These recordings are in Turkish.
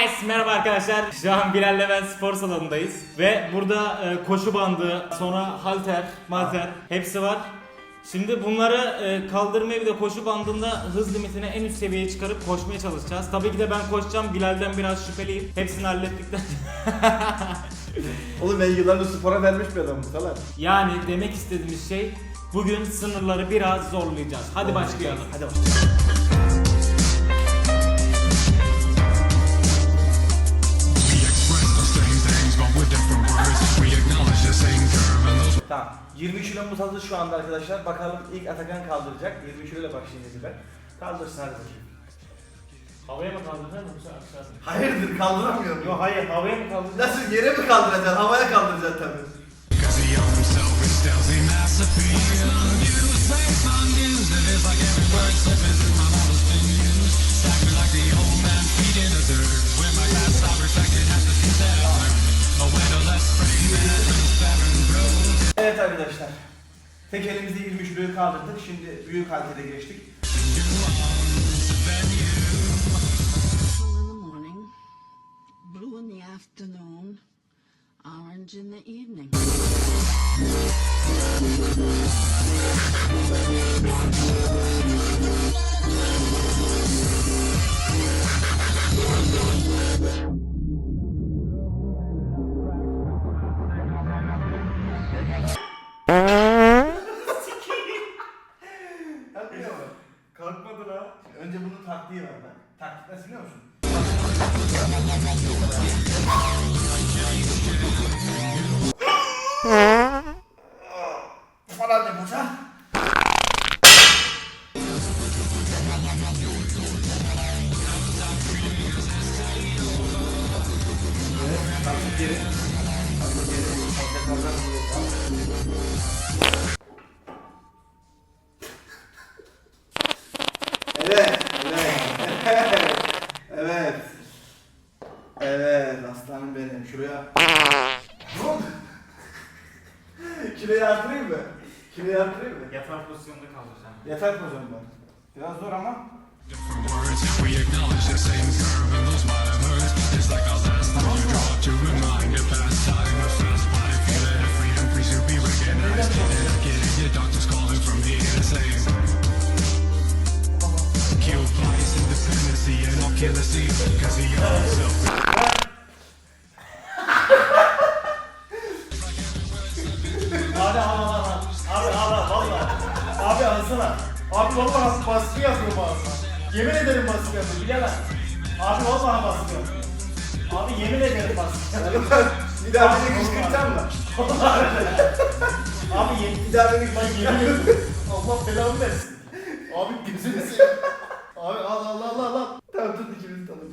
Yes! Merhaba arkadaşlar. Şu an Bilal Levent spor salonundayız. Ve burada e, koşu bandı, sonra halter, malter hepsi var. Şimdi bunları e, kaldırmayı bir de koşu bandında hız limitini en üst seviyeye çıkarıp koşmaya çalışacağız. Tabii ki de ben koşacağım. Bilal'den biraz şüpheliyim. Hepsini hallettikten Oğlum ben yıllardır spora vermiş bir adamım falan. Yani demek istediğimiz şey bugün sınırları biraz zorlayacağız. Hadi başlayalım. Hadi başlayalım. 20 kilomuz hazır şu anda arkadaşlar. Bakalım ilk Atakan kaldıracak. 20 kiloyla başlayın dediler. Kaldırsın hadi bakayım. Havaya mı kaldıracaksın yoksa aşağıya? Hayırdır kaldıramıyorum. Yok hayır havaya mı kaldıracaksın? Nasıl yere mi kaldıracaksın? Havaya kaldıracaksın tabii. Tek elimizde 20 kiloyu kaldırdık. Şimdi büyük haltere geçtik. Orange in the evening. Kalkmadı la. Önce bunun taktiği var bak. Taktik nasıl biliyor musun? Falan yapacağım. Kalkıp geri. Kalkıp geri. Tekrardan buraya. Evet, evet, evet. Evet, aslanım benim. Şuraya... Vur! Kiloyu artırayım mı? Kiloyu artırayım mı? Yatar pozisyonda kaldıracaksın. Yatar pozisyonda. Biraz zor ama. And our last time Abi alsana. Abi valla baskı yapıyor bağırma. Yemin ederim baskı yapıyor. Bilemem. Abi valla baskı yapıyor. Abi yemin ederim baskı yapıyor. Bir daha beni kışkırtacağım mı? Abi yemin bir daha beni ben yemin ediyorum. Allah belamı versin. Abi gözünü seveyim. Abi al al al al al. Tamam tut ikimizi tanım.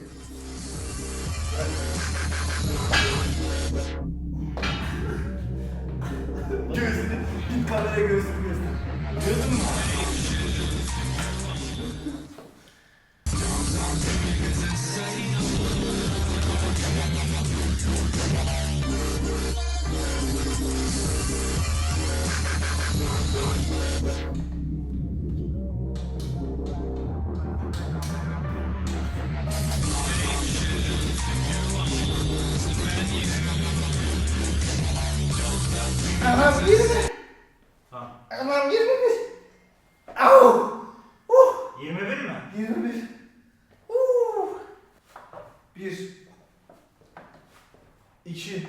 Gözünü, bir kameraya gözünü göster. Gördün mü? Anam 20. Tamam. Anam 21. Au. Uh. 21 mi? 21. Uh. 1 2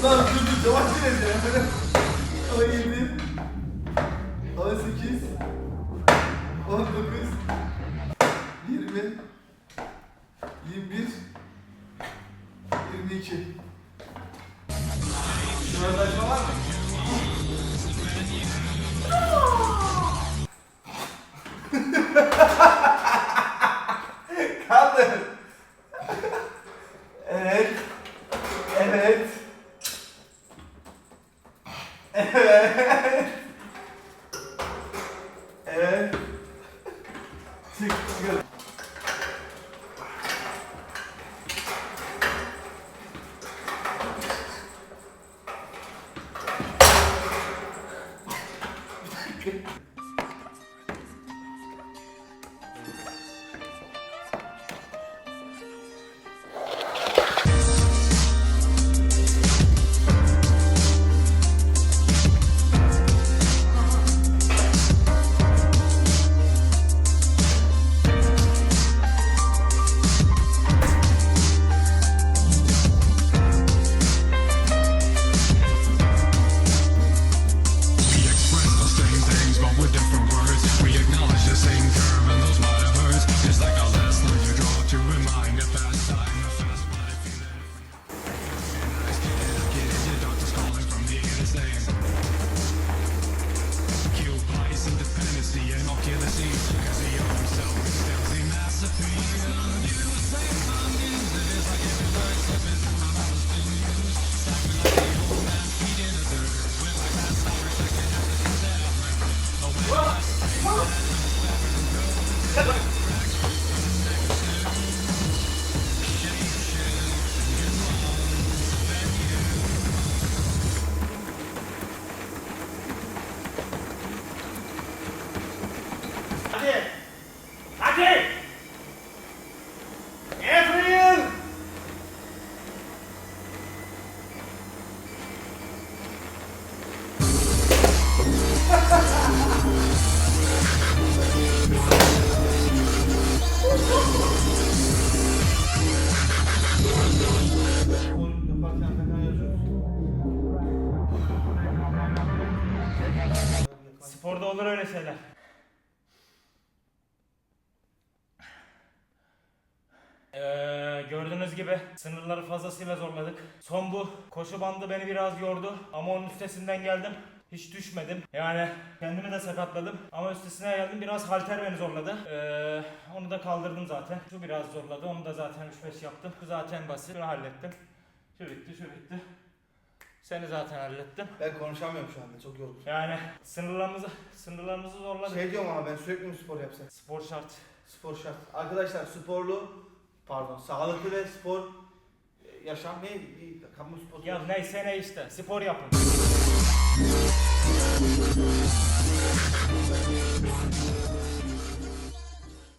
Ulan dur dur yavaş gideceğim. Ona 7 Ona 8 19 20 21 22 Şurada açma var mı? Kaldır. Evet. Evet. Evet. Şeyler. Ee, gördüğünüz gibi sınırları fazlasıyla zorladık. Son bu koşu bandı beni biraz yordu ama onun üstesinden geldim. Hiç düşmedim. Yani kendimi de sakatladım ama üstesine geldim. Biraz halter beni zorladı. Ee, onu da kaldırdım zaten. Şu biraz zorladı. Onu da zaten 3-5 yaptım. Bu zaten basit. Şunu hallettim. Şu bitti, şu bitti. Seni zaten hallettim. Ben konuşamıyorum şu anda çok yorgun. Yani sınırlarımızı sınırlarımızı zorladık. Şey diyorum ama ben sürekli mi spor yapsam? Spor şart. Spor şart. Arkadaşlar sporlu, pardon sağlıklı ve spor e, yaşam ne? Kamu sporu. Ya neyse ne işte spor yapın.